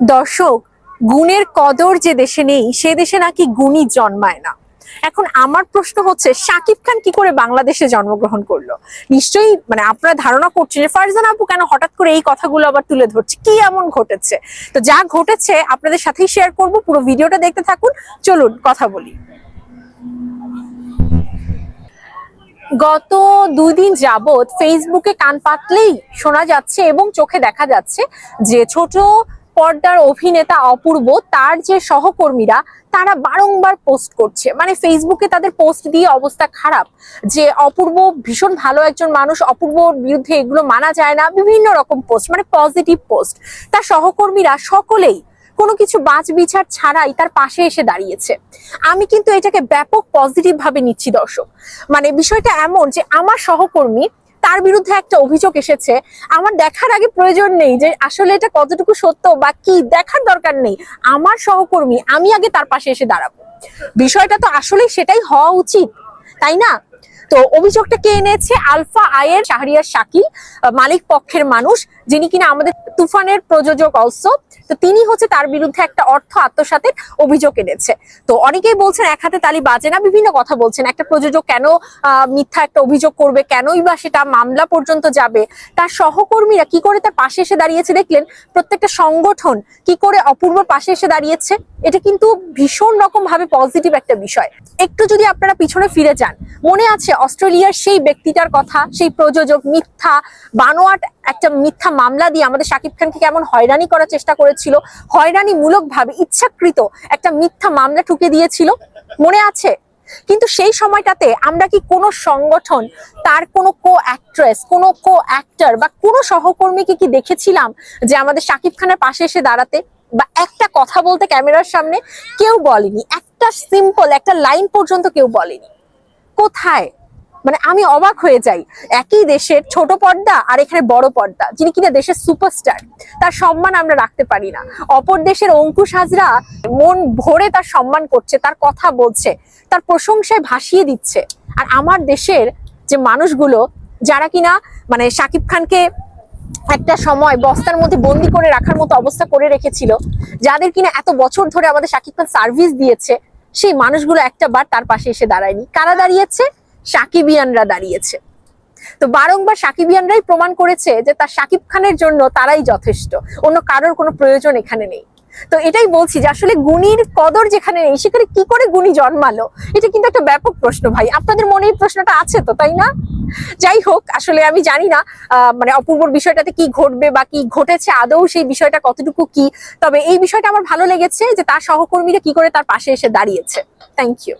দর্শক, গুণের কদর যে দেশে নেই, সে দেশে নাকি গুণী জন্মায় না। এখন আমার প্রশ্ন হচ্ছে, শাকিব খান কি করে বাংলাদেশে জন্মগ্রহণ করল? নিশ্চয়ই মানে আপনারা ধারণা করছেন যে ফারজান আপু কেন হঠাৎ করে এই কথাগুলো আবার তুলে ধরছে? কি এমন ঘটেছে? তো যা ঘটেছে, আপনাদের সাথেই শেয়ার করব, পুরো ভিডিওটা দেখতে থাকুন। চলুন, কথা বলি। গত দুই দিন যাবৎ ফেসবুকে কান পাতলেই শোনা যাচ্ছে এবং চোখে দেখা যাচ্ছে যে ছোট পর্দার অভিনেতা অপূর্ব, তার যে সহকর্মীরা, তারা বারংবার পোস্ট করছে। মানে ফেসবুকে তাদের পোস্ট দিয়ে অবস্থা খারাপ। যে অপূর্ব ভীষণ ভালো একজন মানুষ, অপূর্বর বিরুদ্ধে এগুলো মানা যায় না, বিভিন্ন রকম পোস্ট মানে পজিটিভ পোস্ট তার সহকর্মীরা সকলেই কোনো কিছু বাজ বিচার ছাড়াই তার পাশে এসে দাঁড়িয়েছে। আমি কিন্তু এটাকে ব্যাপক পজিটিভ ভাবে নিচ্ছি, দর্শক। মানে বিষয়টা এমন যে আমার সহকর্মী তার বিরুদ্ধে একটা অভিযোগ এসেছে। আমার দেখার আগে প্রয়োজন নেই যে আসলে এটা কতটুকু সত্য বা কি দেখার দরকার নেই। আমার সহকর্মী, আমি আগে তার পাশে এসে দাঁড়াবো। বিষয়টা তো আসলে সেটাই হওয়া উচিত, তাই না? তো অভিযোগটা কে এনেছে? আলফা আয়ের শাহরিয়ার শাকিল মালিক পক্ষের মানুষ, যিনি কিনা আমাদের তুফানের প্রযোজক অলসো তো তিনি হচ্ছে তার বিরুদ্ধে একটা অর্থ আত্মসাতের অভিযোগ এনেছে। তো অনেকেই বলছেন এক হাতে তালি বাজে না, বিভিন্ন কথা বলছেন, একটা প্রযোজক কেন মিথ্যা একটা অভিযোগ করবে, কেনই বা সেটা মামলা পর্যন্ত যাবে? তার সহকর্মীরা কি করে তার পাশে এসে দাঁড়িয়েছে দেখলেন, প্রত্যেকটা সংগঠন কি করে অপূর্ব পাশে এসে দাঁড়িয়েছে? এটা কিন্তু ভীষণ রকম ভাবে পজিটিভ একটা বিষয়। একটু যদি আপনারা পিছনে ফিরে যান, মনে আছে অস্ট্রেলিয়ার সেই ব্যক্তিটার কথা, সেই প্রযোজক মিথ্যা, বানোয়াট একটা মিথ্যা মামলা দিয়ে আমাদের শাকিব খানকে কেমন হয়রানি করার চেষ্টা করেছিল হয়রানি মূলক ভাবে ইচ্ছাকৃত একটা মিথ্যা মামলা ঠুকে দিয়েছিল, মনে আছে? কিন্তু সেই সময়টাতে আমরা কি কোনো সংগঠন, তার কোনো কো অ্যাক্ট্রেস কোনো কো অ্যাক্টর বা কোনো সহকর্মীকে কি দেখেছিলাম যে আমাদের শাকিব খানের পাশে এসে দাঁড়াতে? বা একটা কথা বলতে ক্যামেরার সামনে কেউ বলেনি। একটা সিম্পল একটা লাইন পর্যন্ত কেউ বলেনি। কোথায়? মানে আমি অবাক হয়ে যাই। একই দেশের ছোট পর্দা আর এখানে বড় পর্দা, যিনি কিনা দেশের সুপারস্টার তার সম্মান আমরা রাখতে পারি না। অপর দেশের অঙ্কুশ হাজরা মন ভরে তার সম্মান করছে, তার কথা বলছে, তার প্রশংসায় ভাসিয়ে দিচ্ছে। আর আমার দেশের যে মানুষগুলো, যারা কিনা মানে শাকিব খানকে একটা সময় বস্তার মধ্যে বন্দি করে রাখার মতো অবস্থা করে রেখেছিল, যাদের কিনা এত বছর ধরে আমাদের শাকিব খান সার্ভিস দিয়েছে, সেই মানুষগুলো একটা বার তার পাশে এসে দাঁড়ায়নি। কারা দাঁড়িয়েছে? সাকিবিয়ানরা দাঁড়িয়েছে। তো বারংবার সাকিবিয়ানরাই প্রমাণ করেছে যে তার সাকিব খানের জন্য তারাই যথেষ্ট। অন্য কারোর কোনো প্রয়োজন এখানে নেই। তো এটাই বলছি যে আসলে গুণীর কদর যেখানে নেই, সেখানে কি করে গুণী জন্মালো? এটা কিন্তু একটা ব্যাপক প্রশ্ন ভাই। আপনাদের মনে এই প্রশ্নটা আছে তো, তাই না? যাই হোক, আসলে আমি জানি না মানে অপূর্বর বিষয়টাতে কি ঘটবে বা কি ঘটেছে, আদৌ সেই বিষয়টা কতটুকু কি, তবে এই বিষয়টা আমার ভালো লেগেছে যে তার সহকর্মীরা কি করে তার পাশে এসে দাঁড়িয়েছে। Thank you